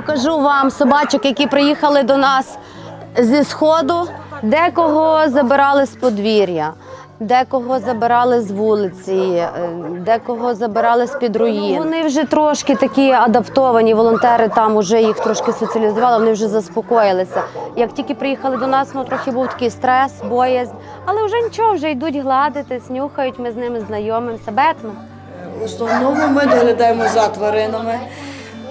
Покажу вам собачок, які приїхали до нас зі сходу. Декого забирали з подвір'я, декого забирали з вулиці, е, декого забирали з під руїн. Вони вже трошки такі адаптовані. Волонтери там вже їх трошки соціалізували, вони вже заспокоїлися. Як тільки приїхали до нас, ну трохи був такий стрес, боязнь. Але вже нічого, вже йдуть гладитись, нюхають, ми з ними знайомимося. Бетмен. В основному ми доглядаємо за тваринами.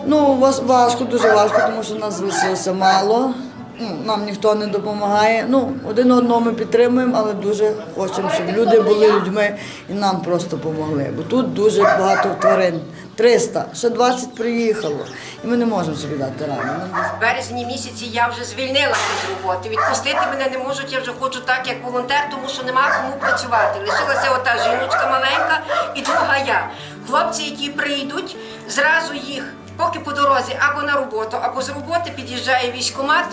Ну, важко, дуже важко, тому що нас залишилося мало. Нам ніхто не допомагає. Ну, один одного ми підтримуємо, але дуже хочемо, щоб люди були людьми і нам просто допомогли. Бо тут дуже багато тварин. 300, ще 20 приїхало. І ми не можемо собі дати раду. В березні місяці я вже звільнилася з роботи. Відпустити мене не можуть, я вже хочу так, як волонтер, тому що нема кому працювати. Лишилася ота жіночка маленька і друга я. Хлопці, які прийдуть, зразу їх, поки по дорозі, або на роботу, або з роботи під'їжджає військкомат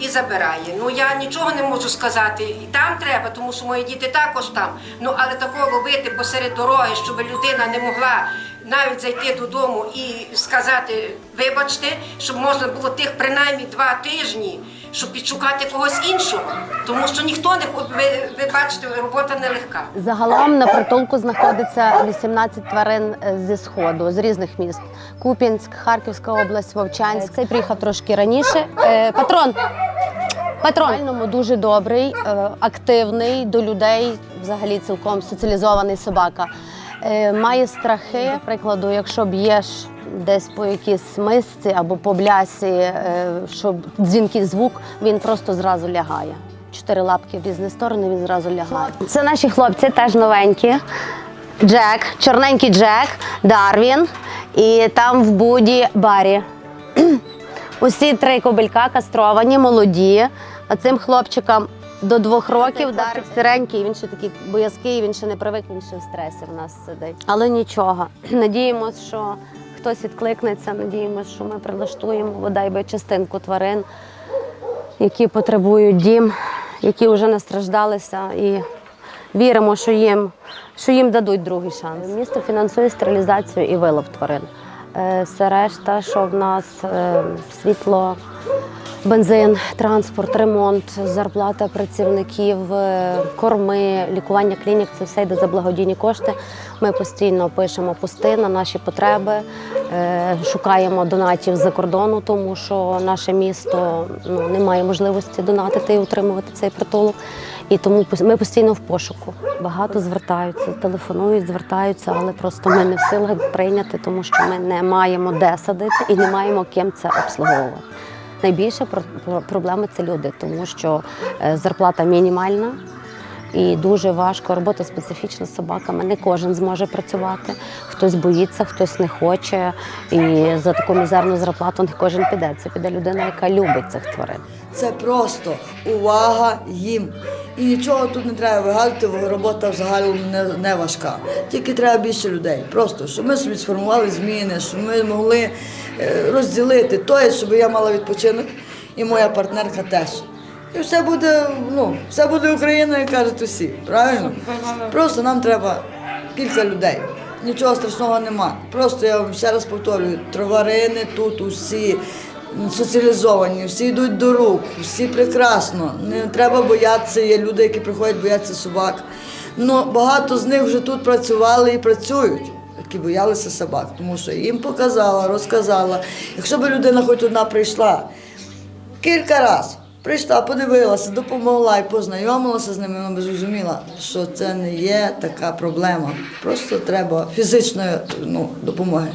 і забирає. Ну я нічого не можу сказати. І там треба, тому що мої діти також там. Ну але такого робити посеред дороги, щоб людина не могла навіть зайти додому і сказати, вибачте, щоб можна було тих принаймні два тижні, щоб підшукати когось іншого. Тому що ніхто не ви, ви бачите, робота нелегка. Загалом на притулку знаходиться 18 тварин е, зі сходу, з різних міст: Куп'янськ, Харківська область, Вовчанськ. Цей приїхав трошки раніше. Е, Патрон. Патрон дуже добрий, е, активний до людей, взагалі цілком соціалізований собака. Е, Має страхи, прикладу, якщо б'єш десь по якійсь мисці або по блясі, е, щоб дзвінкий звук, він просто зразу лягає. Чотири лапки в різні сторони, він зразу лягає. Це наші хлопці, теж новенькі. Джек, чорненький Джек, Дарвін і там в буді Барі. Усі три кобелька кастровані, молоді. А цим хлопчикам до двох років дарив сиренький, він ще такий боязкий, він ще не привик, він ще в стресі в нас сидить. Але нічого. Надіємось, що хтось відкликнеться, надіємось, що ми прилаштуємо бодай би частинку тварин, які потребують дім, які вже настраждалися, і віримо, що їм, що їм дадуть другий шанс. Місто фінансує стерилізацію і вилов тварин. Е, Все решта, що в нас е, світло, бензин, транспорт, ремонт, зарплата працівників, е, корми, лікування клінік це все йде за благодійні кошти. Ми постійно пишемо пости на наші потреби, е, шукаємо донатів з-за кордону, тому що наше місто ну, не має можливості донатити і утримувати цей притулок. І тому ми постійно в пошуку. Багато звертаються, телефонують, звертаються, але просто ми не в силах прийняти, тому що ми не маємо де садити і не маємо ким це обслуговувати. Про- проблема це люди, тому що е, зарплата мінімальна. І дуже важко робота специфічна з собаками. Не кожен зможе працювати. Хтось боїться, хтось не хоче. І за таку мізерну зарплату не кожен піде. Це піде людина, яка любить цих тварин. Це просто увага їм. І нічого тут не треба вигадувати, бо робота взагалі не, не важка. Тільки треба більше людей. Просто, щоб ми собі сформували зміни, щоб ми могли е, розділити те, щоб я мала відпочинок і моя партнерка теж. І все буде, ну, все буде Україна, як кажуть усі. Правильно? Просто нам треба кілька людей. Нічого страшного нема. Просто я вам ще раз повторюю, тварини тут усі соціалізовані, всі йдуть до рук, всі прекрасно. Не треба боятися. Є люди, які приходять бояться собак. Ну, багато з них вже тут працювали і працюють, які боялися собак, тому що їм показала, розказала. Якщо б людина хоч одна прийшла кілька разів. Прийшла, подивилася, допомогла і познайомилася з ними, вона б зрозуміла, що це не є така проблема. Просто треба фізичної ну, допомоги.